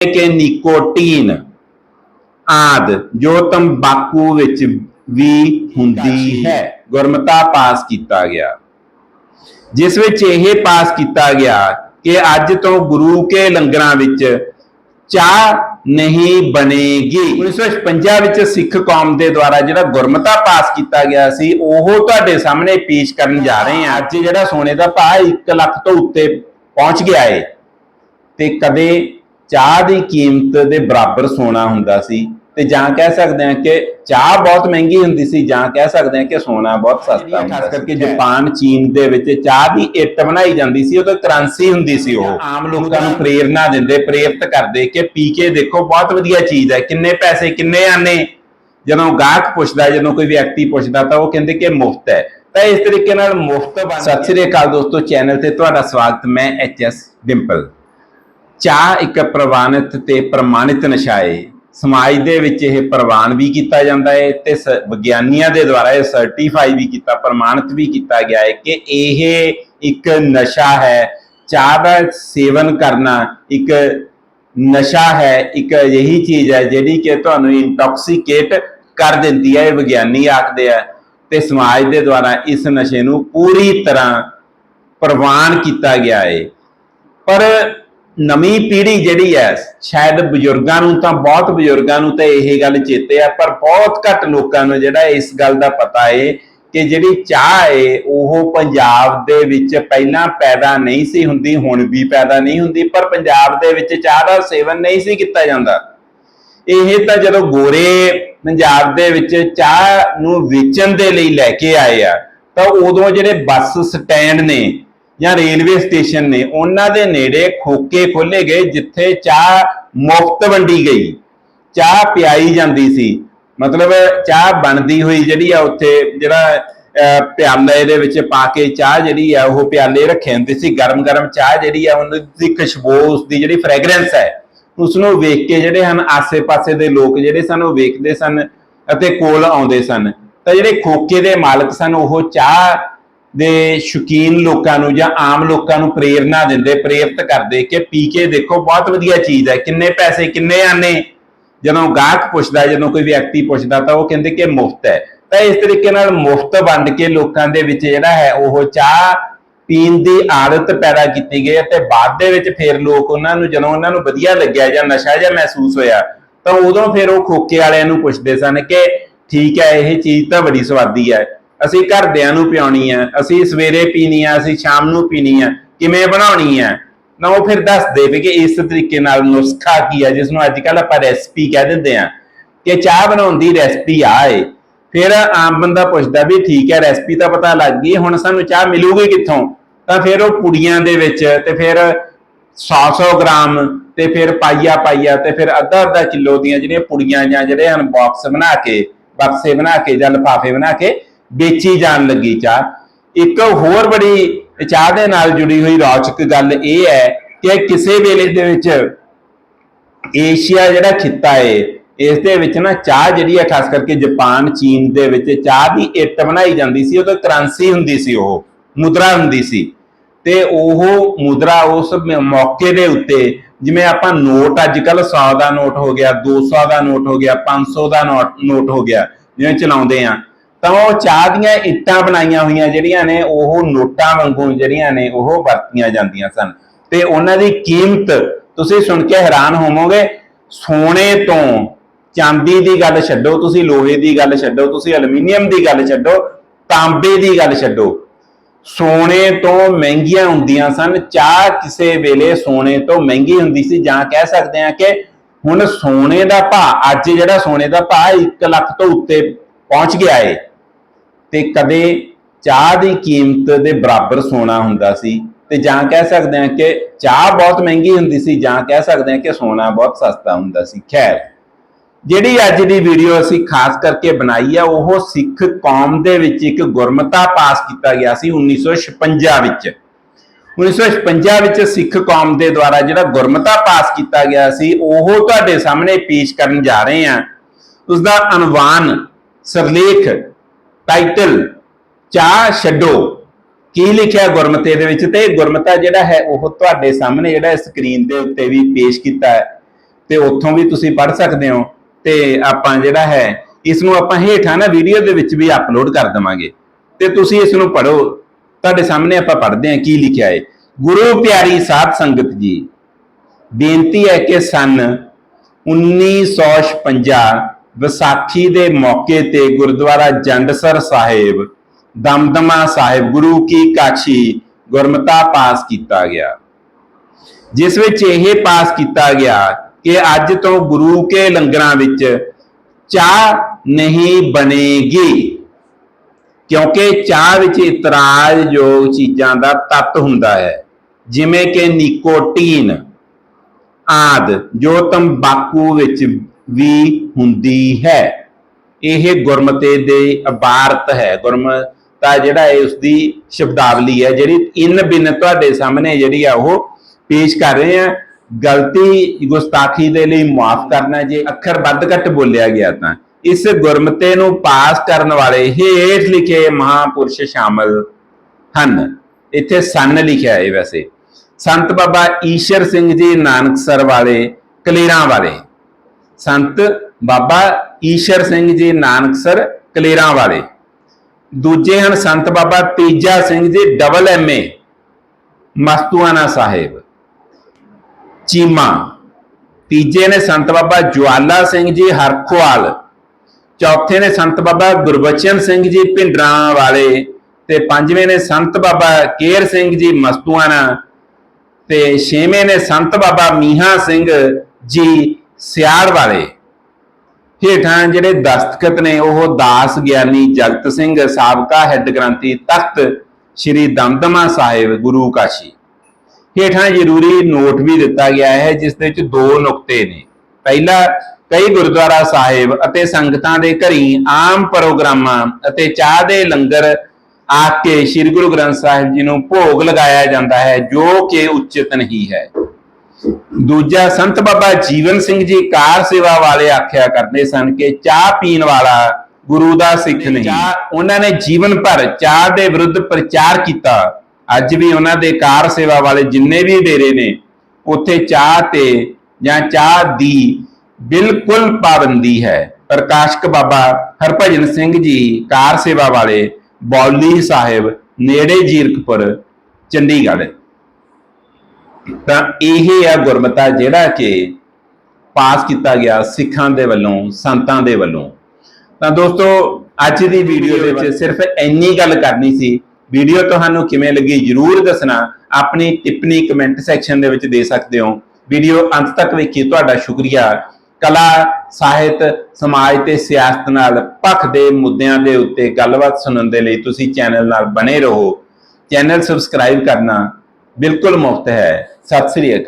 ਕਿ ਨਿਕੋਟੀਨ ਆਦ ਜੋ ਤੰਬਾਕੂ ਵਿੱਚ ਵੀ ਹੁੰਦੀ ਹੈ। ਗੁਰਮਤਾ ਪਾਸ ਕੀਤਾ ਗਿਆ। ਜਿਸ ਵਿੱਚ ਇਹ ਪਾਸ ਕੀਤਾ ਗਿਆ ਕਿ ਅੱਜ ਤੋਂ ਗੁਰੂ ਕੇ ਲੰਗਰਾਂ ਵਿੱਚ ਚਾਹ ਨਹੀਂ ਬਣੇਗੀ। 1956 ਵਿੱਚ ਸਿੱਖ ਕੌਮ ਦੇ ਦੁਆਰਾ ਜਿਹੜਾ ਗੁਰਮਤਾ ਪਾਸ ਕੀਤਾ ਗਿਆ ਸੀ ਉਹ ਤੁਹਾਡੇ ਸਾਹਮਣੇ ਪੇਸ਼ ਕਰਨ ਜਾ ਰਹੇ ਹਾਂ। ਅੱਜ ਜਿਹੜਾ ਸੋਨੇ ਦਾ ਭਾਅ 1 ਲੱਖ ਤੋਂ ਉੱਤੇ ਪਹੁੰਚ ਗਿਆ ਏ ਤੇ ਕਦੇ ਚਾਹ ਦੀ ਕੀਮਤ ਦੇ ਬਰਾਬਰ ਸੋਨਾ ਹੁੰਦਾ ਸੀ ਤੇ ਜਾਂ ਕਹਿ ਸਕਦੇ ਹਾਂ ਕਿ ਚਾਹ ਬਹੁਤ ਮਹਿੰਗੀ ਹੁੰਦੀ ਸੀ ਜਾਂ ਕਹਿ ਸਕਦੇ ਹਾਂ ਕਿ ਸੋਨਾ ਬਹੁਤ ਸਸਤਾ ਹੁੰਦਾ ਸੀ। ਖਾਸ ਕਰਕੇ ਜਾਪਾਨ ਚੀਨ ਦੇ ਵਿੱਚ ਚਾਹ ਦੀ ਇੱਟ ਬਣਾਈ ਜਾਂਦੀ ਸੀ ਤਾਂ ਕਰੰਸੀ ਹੁੰਦੀ ਸੀ ਉਹ। ਆਮ ਲੋਕਾਂ ਨੂੰ ਪ੍ਰੇਰਣਾ ਦਿੰਦੇ ਪ੍ਰੇਰਿਤ ਕਰਦੇ ਕਿ ਪੀ ਕੇ ਦੇਖੋ ਬਹੁਤ ਵਧੀਆ ਚੀਜ਼ ਹੈ ਕਿੰਨੇ ਪੈਸੇ ਕਿੰਨੇ ਆਨੇ। ਜਦੋਂ ਗਾਹਕ ਪੁੱਛਦਾ ਜਦੋਂ ਕੋਈ ਵਿਅਕਤੀ ਪੁੱਛਦਾ ਤਾਂ ਉਹ ਕਹਿੰਦੇ ਕਿ ਮੁਫਤ ਹੈ। ਤਾਂ ਇਸ ਤਰੀਕੇ ਨਾਲ ਮੁਫਤ ਬਣ ਸਤਿ ਸ੍ਰੀ ਅਕਾਲ ਦੋਸਤੋ ਚੈਨਲ ਤੇ ਤੁਹਾਡਾ ਸਵਾਗਤ ਮੈਂ ਐਚ ਐਸ ਡਿੰਪਲ। ਚਾਹ ਇੱਕ ਪ੍ਰਵਾਨਿਤ ਤੇ ਪ੍ਰਮਾਣਿਤ ਨਸ਼ਾ ਹੈ ਸਮਾਜ ਦੇ ਵਿੱਚ ਇਹ ਪ੍ਰਵਾਨ ਵੀ ਕੀਤਾ ਜਾਂਦਾ ਹੈ ਤੇ ਸ- ਵਿਗਿਆਨੀਆਂ ਦੇ ਦੁਆਰਾ ਇਹ ਸਰਟੀਫਾਈ ਵੀ ਕੀਤਾ, ਪ੍ਰਮਾਣਿਤ ਵੀ ਕੀਤਾ ਗਿਆ ਹੈ ਕਿ ਇਹ ਇੱਕ ਨਸ਼ਾ ਹੈ। ਚਾਹ ਦਾ ਸੇਵਨ ਕਰਨਾ ਇੱਕ ਨਸ਼ਾ ਹੈ, ਇੱਕ ਅਜਿਹੀ ਚੀਜ਼ ਹੈ ਜਿਹੜੀ ਕਿ ਤੁਹਾਨੂੰ ਇੰਟੌਕਸੀਕੇਟ ਕਰ ਦਿੰਦੀ ਹੈ, ਇਹ ਵਿਗਿਆਨੀ ਆਖਦੇ ਆ। ਤੇ ਸਮਾਜ ਦੇ ਦੁਆਰਾ ਇਸ ਨਸ਼ੇ ਨੂੰ ਪੂਰੀ ਤਰ੍ਹਾਂ ਪ੍ਰਵਾਨ ਕੀਤਾ ਗਿਆ ਹੈ ਪਰ ਨਵੀਂ ਪੀੜ੍ਹੀ ਜਿਹੜੀ ਹੈ, ਸ਼ਾਇਦ ਬਜ਼ੁਰਗਾਂ ਨੂੰ ਤਾਂ ਬਹੁਤ ਬਜ਼ੁਰਗਾਂ ਨੂੰ ਤਾਂ ਇਹ ਗੱਲ ਚੇਤੇ ਆ, ਪਰ ਬਹੁਤ ਘੱਟ ਲੋਕਾਂ ਨੂੰ ਜਿਹੜਾ ਇਸ ਗੱਲ ਦਾ ਪਤਾ ਏ ਕਿ ਜਿਹੜੀ ਚਾਹ ਏ, ਉਹ ਪੰਜਾਬ ਦੇ ਵਿੱਚ ਪਹਿਲਾਂ ਪੈਦਾ ਨਹੀਂ ਸੀ ਹੁੰਦੀ, ਹੁਣ ਵੀ ਪੈਦਾ ਨਹੀਂ ਹੁੰਦੀ, ਪਰ ਪੰਜਾਬ ਦੇ ਵਿੱਚ ਚਾਹ ਦਾ ਸੇਵਨ ਨਹੀਂ ਸੀ ਕੀਤਾ ਜਾਂਦਾ। ਇਹ ਤਾਂ ਜਦੋਂ ਗੋਰੇ ਪੰਜਾਬ ਦੇ ਵਿੱਚ ਚਾਹ ਨੂੰ ਵੇਚਣ ਦੇ ਲਈ ਲੈ ਕੇ ਆਏ ਆ, ਤਾਂ ਉਦੋਂ ਜਿਹੜੇ ਬੱਸ ਸਟੈਂਡ ਨੇ ਜਾਂ ਰੇਲਵੇ ਸਟੇਸ਼ਨ ਨੇ, ਉਹਨਾਂ ਦੇ ਨੇੜੇ ਖੋਕੇ ਖੋਲੇ ਗਏ ਜਿੱਥੇ ਚਾਹ ਮੁਫਤ ਵੰਡੀ ਗਈ। ਚਾਹ ਪਿਆਈ ਜਾਂਦੀ ਸੀ। ਮਤਲਬ ਚਾਹ ਬਣਦੀ ਹੋਈ ਜਿਹੜੀ ਆ ਉੱਥੇ ਜਿਹੜਾ ਪਿਆਲੇ ਦੇ ਵਿੱਚ ਪਾ ਕੇ ਚਾਹ ਜਿਹੜੀ ਆ, ਉਹ ਪਿਆਲੇ ਰੱਖੇ ਹੁੰਦੇ ਸੀ। ਗਰਮ ਗਰਮ ਚਾਹ ਜਿਹੜੀ ਆ ਉਹਨਾਂ ਦੀ ਖੁਸ਼ਬੂ ਉਸ ਦੀ ਜਿਹੜੀ ਫ੍ਰੈਗਰੈਂਸ ਹੈ ਉਸ ਨੂੰ ਵੇਖ ਕੇ ਜਿਹੜੇ ਹਨ, ਆਸੇ-ਪਾਸੇ ਦੇ ਲੋਕ ਜਿਹੜੇ ਸਨ, ਉਹ ਵੇਖਦੇ ਸਨ ਅਤੇ ਕੋਲ ਆਉਂਦੇ ਸਨ। ਤਾਂ ਜਿਹੜੇ ਖੋਕੇ ਦੇ ਮਾਲਕ ਸਨ, ਉਹ ਚਾਹ ਦੇ ਸ਼ੌਕੀਨ ਲੋਕਾਂ ਨੂੰ ਜਾਂ ਆਮ ਲੋਕਾਂ ਨੂੰ ਪ੍ਰੇਰਣਾ ਦਿੰਦੇ, ਪ੍ਰੇਰਿਤ ਕਰਦੇ ਕਿ ਪੀ ਕੇ ਦੇਖੋ ਬਹੁਤ ਵਧੀਆ ਚੀਜ਼ ਹੈ। ਕਿੰਨੇ ਪੈਸੇ, ਕਿੰਨੇ ਆਨੇ? ਜਦੋਂ ਗਾਹਕ ਪੁੱਛਦਾ, ਜਦੋਂ ਕੋਈ ਵਿਅਕਤੀ ਪੁੱਛਦਾ ਤਾਂ ਉਹ ਕਹਿੰਦੇ ਕਿ ਮੁਫਤ ਹੈ। ਤਾਂ ਇਸ ਤਰੀਕੇ ਨਾਲ ਮੁਫਤ ਵੰਡ ਕੇ ਲੋਕਾਂ ਦੇ ਵਿੱਚ ਜਿਹੜਾ ਹੈ, ਉਹ ਚਾਹ ਪੀਣ ਦੀ ਆਦਤ ਪੈਦਾ ਕੀਤੀ ਗਈ ਅਤੇ ਬਾਅਦ ਦੇ ਵਿੱਚ ਫਿਰ ਲੋਕ ਉਹਨਾਂ ਨੂੰ, ਜਦੋਂ ਉਹਨਾਂ ਨੂੰ ਵਧੀਆ ਲੱਗਿਆ ਜਾਂ ਨਸ਼ਾ ਜਿਹਾ ਮਹਿਸੂਸ ਹੋਇਆ, ਤਾਂ ਉਦੋਂ ਫਿਰ ਉਹ ਖੋਕੇ ਵਾਲਿਆਂ ਨੂੰ ਪੁੱਛਦੇ ਸਨ ਕਿ ਠੀਕ ਹੈ, ਇਹ ਚੀਜ਼ ਤਾਂ ਬੜੀ ਸਵਾਦੀ ਹੈ। ਅਸੀਂ ਘਰਦਿਆਂ ਨੂੰ ਪਿਆਉਣੀ ਆ, ਅਸੀਂ ਸਵੇਰੇ ਪੀਣੀ ਆ, ਅਸੀਂ ਸ਼ਾਮ ਨੂੰ ਪੀਣੀ ਆ, ਕਿਵੇਂ ਬਣਾਉਣੀ ਆ? ਨਾ ਉਹ ਫਿਰ ਦੱਸਦੇ ਵੀ ਕਿ ਇਸ ਤਰੀਕੇ ਨਾਲ ਨੁਸਖਾ ਕੀ ਹੈ ਜਿਸ ਨੂੰ ਅੱਜ ਕੱਲ ਆਪਾਂ ਰੈਸਪੀ ਕਹਿ ਦਿੰਦੇ ਆ, ਕਿ ਚਾਹ ਬਣਾਉਣ ਦੀ ਰੈਸਪੀ ਆ ਏ ਫਿਰ ਆਮ ਬੰਦਾ ਪੁੱਛਦਾ ਵੀ ਠੀਕ ਹੈ ਰੈਸਪੀ ਤਾਂ ਪਤਾ ਲੱਗ ਗਈ, ਹੁਣ ਸਾਨੂੰ ਚਾਹ ਮਿਲੂਗੀ ਕਿੱਥੋਂ? ਤਾਂ ਫਿਰ ਉਹ ਪੁੜੀਆਂ ਦੇ ਵਿੱਚ ਤੇ ਫਿਰ 100-100 ਗ੍ਰਾਮ ਤੇ ਫਿਰ ਪਾਈਆ ਪਾਈਆ ਤੇ ਫਿਰ ਅੱਧਾ ਅੱਧਾ ਕਿਲੋ ਦੀਆਂ ਜਿਹੜੀਆਂ ਪੁੜੀਆਂ ਜਾਂ ਜਿਹੜੇ ਹਨ ਬਾਕਸ ਬਣਾ ਕੇ, ਬਕਸੇ ਬਣਾ ਕੇ ਜਾਂ ਲਿਫਾਫੇ ਬਣਾ ਕੇ ਵੇਚੀ ਜਾਣ ਲੱਗੀ ਚਾਹ। ਇੱਕ ਹੋਰ ਬੜੀ ਚਾਹ ਦੇ ਨਾਲ ਜੁੜੀ ਹੋਈ ਰੌਚਕ ਗੱਲ ਇਹ ਹੈ ਕਿ ਕਿਸੇ ਵੇਲੇ ਦੇ ਵਿੱਚ ਏਸ਼ੀਆ ਜਿਹੜਾ ਖਿੱਤਾ ਹੈ ਇਸ ਦੇ ਵਿੱਚ ਨਾ ਚਾਹ ਜਿਹੜੀ ਹੈ ਖਾਸ ਕਰਕੇ ਜਾਪਾਨ, ਚੀਨ ਦੇ ਵਿੱਚ ਚਾਹ ਦੀ ਇੱਟ ਬਣਾਈ ਜਾਂਦੀ ਸੀ ਉਹ ਕਰੰਸੀ ਹੁੰਦੀ ਸੀ ਉਹ, ਮੁਦਰਾ ਹੁੰਦੀ ਸੀ। ਤੇ ਉਹ ਮੁਦਰਾ ਉਸ ਮੌਕੇ ਦੇ ਉੱਤੇ ਜਿਵੇਂ ਆਪਾਂ ਨੋਟ ਅੱਜ ਕੱਲ 100 ਦਾ ਨੋਟ ਹੋ ਗਿਆ 200 ਦਾ ਨੋਟ ਹੋ ਗਿਆ 500 ਦਾ ਨੋਟ ਨੋਟ ਹੋ ਗਿਆ, ਜਿਵੇਂ ਚਲਾਉਂਦੇ ਆ ਤਾਂ ਉਹ ਚਾਹ ਦੀਆਂ ਇੱਟਾਂ ਬਣਾਈਆਂ ਹੋਈਆਂ ਜਿਹੜੀਆਂ ਨੇ, ਉਹ ਨੋਟਾਂ ਵਾਂਗੂ ਜਿਹੜੀਆਂ ਨੇ, ਉਹ ਵਰਤੀਆਂ ਜਾਂਦੀਆਂ ਸਨ। ਤੇ ਉਹਨਾਂ ਦੀ ਕੀਮਤ, ਤੁਸੀਂ ਸੁਣ ਕੇ ਹੈਰਾਨ ਹੋਵੋਗੇ, ਸੋਨੇ ਤੋਂ ਚਾਂਦੀ ਦੀ ਗੱਲ ਛੱਡੋ ਤੁਸੀਂ, ਲੋਹੇ ਦੀ ਗੱਲ ਛੱਡੋ ਤੁਸੀਂ ਐਲੂਮੀਨੀਅਮ ਦੀ ਗੱਲ ਛੱਡੋ, ਤਾਂਬੇ ਦੀ ਗੱਲ ਛੱਡੋ। ਸੋਨੇ ਤੋਂ ਮਹਿੰਗੀਆਂ ਹੁੰਦੀਆਂ ਸਨ, ਚਾਹ ਕਿਸੇ ਵੇਲੇ ਸੋਨੇ ਤੋਂ ਮਹਿੰਗੀ ਹੁੰਦੀ ਸੀ। ਜਾਂ ਕਹਿ ਸਕਦੇ ਹਾਂ ਕਿ ਹੁਣ ਸੋਨੇ ਦਾ ਭਾਅ, ਅੱਜ ਜਿਹੜਾ ਸੋਨੇ ਦਾ ਭਾਅ 1 ਲੱਖ ਤੋਂ ਉੱਤੇ ਪਹੁੰਚ ਗਿਆ ਏ। ਤੇ ਕਦੇ ਚਾਹ ਦੀ ਕੀਮਤ ਦੇ ਬਰਾਬਰ ਸੋਨਾ ਹੁੰਦਾ ਸੀ ਤੇ ਜਾਂ ਕਹਿ ਸਕਦੇ ਹਾਂ ਕਿ ਚਾਹ ਬਹੁਤ ਮਹਿੰਗੀ ਹੁੰਦੀ ਸੀ, ਜਾਂ ਕਹਿ ਸਕਦੇ ਹਾਂ ਕਿ ਸੋਨਾ ਬਹੁਤ ਸਸਤਾ ਹੁੰਦਾ ਸੀ। ਖੈਰ, ਜਿਹੜੀ ਅੱਜ ਦੀ ਵੀਡੀਓ ਅਸੀਂ ਖਾਸ ਕਰਕੇ ਬਣਾਈ ਆ, ਉਹ ਸਿੱਖ ਕੌਮ ਦੇ ਵਿੱਚ ਇੱਕ ਗੁਰਮਤਾ ਪਾਸ ਕੀਤਾ ਗਿਆ ਸੀ 1956 ਵਿੱਚ। 1956 ਵਿੱਚ ਸਿੱਖ ਕੌਮ ਦੇ ਦੁਆਰਾ ਜਿਹੜਾ ਗੁਰਮਤਾ ਪਾਸ ਕੀਤਾ ਗਿਆ ਸੀ, ਉਹ ਤੁਹਾਡੇ ਸਾਹਮਣੇ ਪੇਸ਼ ਕਰਨ ਜਾ ਰਹੇ ਹਾਂ। ਉਸ ਦਾ ਅਨੁਵਾਨ ਸਰਲੇਖ ਟਾਈਟਲ ਚਾਹ ਛੱਡੋ। ਕੀ ਲਿਖਿਆ ਗੁਰਮਤੇ ਦੇ ਵਿੱਚ ਤੇ ਗੁਰਮਤਾ ਜਿਹੜਾ ਹੈ ਉਹ ਤੁਹਾਡੇ ਸਾਹਮਣੇ ਜਿਹੜਾ ਸਕਰੀਨ ਦੇ ਉੱਤੇ ਵੀ ਪੇਸ਼ ਕੀਤਾ ਹੈ। ਤੇ ਉੱਥੋਂ ਵੀ ਤੁਸੀਂ ਪੜ੍ਹ ਸਕਦੇ ਹੋ ਤੇ ਆਪਾਂ ਜਿਹੜਾ ਹੈ ਇਸ ਨੂੰ ਆਪਾਂ ਹੇਠਾਂ ਨਾ ਵੀਡੀਓ ਦੇ ਵਿੱਚ ਵੀ ਅਪਲੋਡ ਕਰ ਦਵਾਂਗੇ। ਤੇ ਤੁਸੀਂ ਇਸ ਨੂੰ ਪੜ੍ਹੋ। ਤੁਹਾਡੇ ਸਾਹਮਣੇ ਆਪਾਂ ਪੜ੍ਹਦੇ ਹਾਂ ਕੀ ਲਿਖਿਆ ਹੈ। ਗੁਰੂ ਪਿਆਰੀ ਸਾਧ ਸੰਗਤ ਜੀ, ਬੇਨਤੀ ਹੈ ਕਿ ਸਨ 1956 ਵਿਸਾਖੀ ਦੇ ਮੌਕੇ ਤੇ ਗੁਰਦੁਆਰਾ ਜੰਡਸਰ ਸਾਹਿਬ, ਦਮਦਮਾ ਸਾਹਿਬ ਗੁਰੂ ਕੀ ਕਾਛੀ ਗੁਰਮਤਾ ਪਾਸ ਕੀਤਾ ਗਿਆ। ਜਿਸ ਵਿੱਚ ਇਹ ਪਾਸ ਕੀਤਾ ਗਿਆ ਕਿ ਅੱਜ ਤੋਂ ਗੁਰੂ ਕੇ ਲੰਗਰਾਂ ਵਿੱਚ ਚਾਹ ਨਹੀਂ ਬਣੇਗੀ। ਕਿਉਂਕਿ ਚਾਹ ਵਿੱਚ ਇਤਰਾਜ਼ਯੋਗ ਚੀਜ਼ਾਂ ਦਾ ਤੱਤ ਹੁੰਦਾ ਹੈ, ਜਿਵੇਂ ਕਿ ਨਿਕੋਟੀਨ ਆਦ, ਜੋ ਤੰਬਾਕੂ ਵਿੱਚ ਵੀ ਹੁੰਦੀ ਹੈ। ਇਹ ਗੁਰਮਤੇ ਦੇ ਇਬਾਰਤ ਹੈ। ਗੁਰਮਤਾ ਜਿਹੜਾ ਹੈ ਉਸ ਦੀ ਸ਼ਬਦਾਵਲੀ ਹੈ, ਜਿਹੜੀ ਇਨ ਬਿਨ ਤੁਹਾਡੇ ਸਾਹਮਣੇ ਜਿਹੜੀ ਆ ਉਹ ਪੇਸ਼ ਕਰ ਰਹੇ ਆ। ਗਲਤੀ ਗੁਸਤਾਖੀ ਦੇ ਲਈ ਮਾਫ ਕਰਨਾ, ਜੇ ਅੱਖਰ ਵੱਧ ਘੱਟ ਬੋਲਿਆ ਗਿਆ ਤਾਂ। ਇਸ ਗੁਰਮਤੇ ਨੂੰ ਪਾਸ ਕਰਨ ਵਾਲੇ ਹੇਠ ਲਿਖੇ ਮਹਾਪੁਰਸ਼ ਸ਼ਾਮਲ ਹਨ। ਇੱਥੇ ਸੰਨ ਲਿਖਿਆ ਹੈ ਵੈਸੇ। ਸੰਤ ਬਾਬਾ ਈਸ਼ਰ ਸਿੰਘ ਜੀ ਨਾਨਕਸਰ ਵਾਲੇ, ਕਲੇਰਾਂ ਵਾਲੇ। ਸੰਤ ਬਾਬਾ ਈਸ਼ਰ ਸਿੰਘ ਜੀ ਨਾਨਕਸਰ ਕਲੇਰਾਂ ਵਾਲੇ। ਦੂਜੇ ਹਨ ਸੰਤ ਬਾਬਾ ਤੇਜਾ ਸਿੰਘ ਜੀ ਡਬਲ ਐਮਏ ਮਸਤੂਆਨਾ ਸਾਹਿਬ। ਚੀਮਾ। ਤੀਜੇ ਨੇ ਸੰਤ ਬਾਬਾ ਜਵਾਲਾ ਸਿੰਘ ਜੀ ਹਰਖਵਾਲ। ਚੌਥੇ ਨੇ ਸੰਤ ਬਾਬਾ ਗੁਰਬਚਨ ਸਿੰਘ ਜੀ ਭਿੰਡਰਾਂ ਵਾਲੇ ਤੇ ਪੰਜਵੇਂ ਨੇ ਸੰਤ ਬਾਬਾ ਕੇਰ ਸਿੰਘ ਜੀ ਮਸਤੂਆਨਾ ਤੇ ਛੇਵੇਂ ਨੇ ਸੰਤ ਬਾਬਾ ਮੀਹਾ ਸਿੰਘ ਜੀ ਸਿਆੜ ਵਾਲੇ। ਹੇਠਾਂ ਜਿਹੜੇ ਦਸਤਖਤ ਨੇ, ਉਹ ਦਾਸ ਗਿਆਨੀ ਜਗਤ ਸਿੰਘ ਸਾਬਕਾ ਹੈੱਡ ਗ੍ਰੰਥੀ ਤਖਤ ਸ੍ਰੀ ਦਮਦਮਾ ਸਾਹਿਬ ਗੁਰੂ ਕਾਸ਼ੀ। ਹੇਠਾਂ ਜ਼ਰੂਰੀ ਨੋਟ ਵੀ ਦਿੱਤਾ ਗਿਆ ਹੈ, ਜਿਸ ਦੇ ਵਿੱਚ ਦੋ ਨੁਕਤੇ ਨੇ। ਪਹਿਲਾ, ਕਈ ਗੁਰਦੁਆਰਾ ਸਾਹਿਬ ਅਤੇ ਸੰਗਤਾਂ ਦੇ ਘਰੀ ਆਮ ਪ੍ਰੋਗਰਾਮਾਂ ਅਤੇ ਚਾਹ ਦੇ ਲੰਗਰ ਆ ਕੇ ਸ੍ਰੀ ਗੁਰੂ ਗ੍ਰੰਥ ਸਾਹਿਬ ਜੀ ਨੂੰ ਭੋਗ ਲਗਾਇਆ ਜਾਂਦਾ ਹੈ, ਜੋ ਕਿ ਉਚਿਤ ਨਹੀਂ ਹੈ। ਦੂਜਾ ਸੰਤ ਬਾਬਾ ਜੀਵਨ ਸਿੰਘ ਜੀ ਕਾਰ ਸੇਵਾ ਵਾਲੇ ਆਖਿਆ ਕਰਦੇ ਸਨ ਕਿ ਚਾਹ ਪੀਣ ਵਾਲਾ ਗੁਰੂ ਦਾ ਸਿੱਖ ਨਹੀਂ ਉਹਨਾਂ ਨੇ ਜੀਵਨ ਭਰ ਚਾਹ ਦੇ ਵਿਰੁੱਧ ਪ੍ਰਚਾਰ ਕੀਤਾ। ਅੱਜ ਵੀ ਉਹਨਾਂ ਦੇ ਕਾਰ ਸੇਵਾ ਵਾਲੇ ਜਿੰਨੇ ਵੀ ਡੇਰੇ ਨੇ ਉੱਥੇ ਚਾਹ ਤੇ ਜਾਂ ਚਾਹ ਦੀ ਬਿਲਕੁਲ ਪਾਬੰਦੀ ਹੈ। ਪ੍ਰਕਾਸ਼ਕ ਬਾਬਾ ਹਰਭਜਨ ਸਿੰਘ ਜੀ ਕਾਰ ਸੇਵਾ ਵਾਲੇ ਬੌਲੀ ਸਾਹਿਬ ਨੇੜੇ ਜੀਰਕਪੁਰ ਚੰਡੀਗੜ੍ਹ। ਤਾਂ ਇਹ ਆ ਗੁਰਮਤਾ ਜਿਹੜਾ ਕਿ ਪਾਸ ਕੀਤਾ ਗਿਆ ਸਿੱਖਾਂ ਦੇ ਵੱਲੋਂ ਸੰਤਾਂ ਦੇ ਵੱਲੋਂ। ਤਾਂ ਦੋਸਤੋ ਅੱਜ ਦੀ ਵੀਡੀਓ ਦੇ ਵਿੱਚ ਸਿਰਫ ਇੰਨੀ ਗੱਲ ਕਰਨੀ ਸੀ। ਵੀਡੀਓ ਤੁਹਾਨੂੰ ਕਿਵੇਂ ਲੱਗੀ ਜਰੂਰ ਦੱਸਣਾ। ਆਪਣੀ ਟਿੱਪਣੀ ਕਮੈਂਟ ਸੈਕਸ਼ਨ ਦੇ ਵਿੱਚ ਦੇ ਸਕਦੇ ਹੋ। ਵੀਡੀਓ ਅੰਤ ਤੱਕ ਵੇਖੀ ਤੁਹਾਡਾ ਸ਼ੁਕਰੀਆ। ਕਲਾ ਸਾਹਿਤ ਸਮਾਜ ਤੇ ਸਿਆਸਤ ਨਾਲ ਪੱਖ ਦੇ ਮੁੱਦਿਆਂ ਦੇ ਉੱਤੇ ਗੱਲਬਾਤ ਸੁਣਨ ਦੇ ਲਈ ਤੁਸੀਂ ਚੈਨਲ ਨਾਲ ਬਣੇ ਰਹੋ। ਚੈਨਲ ਸਬਸਕ੍ਰਾਈਬ ਕਰਨਾ ਬਿਲਕੁਲ ਮੁਫਤ ਹੈ। ਸਤਿ ਸ੍ਰੀ ਅਕਾਲ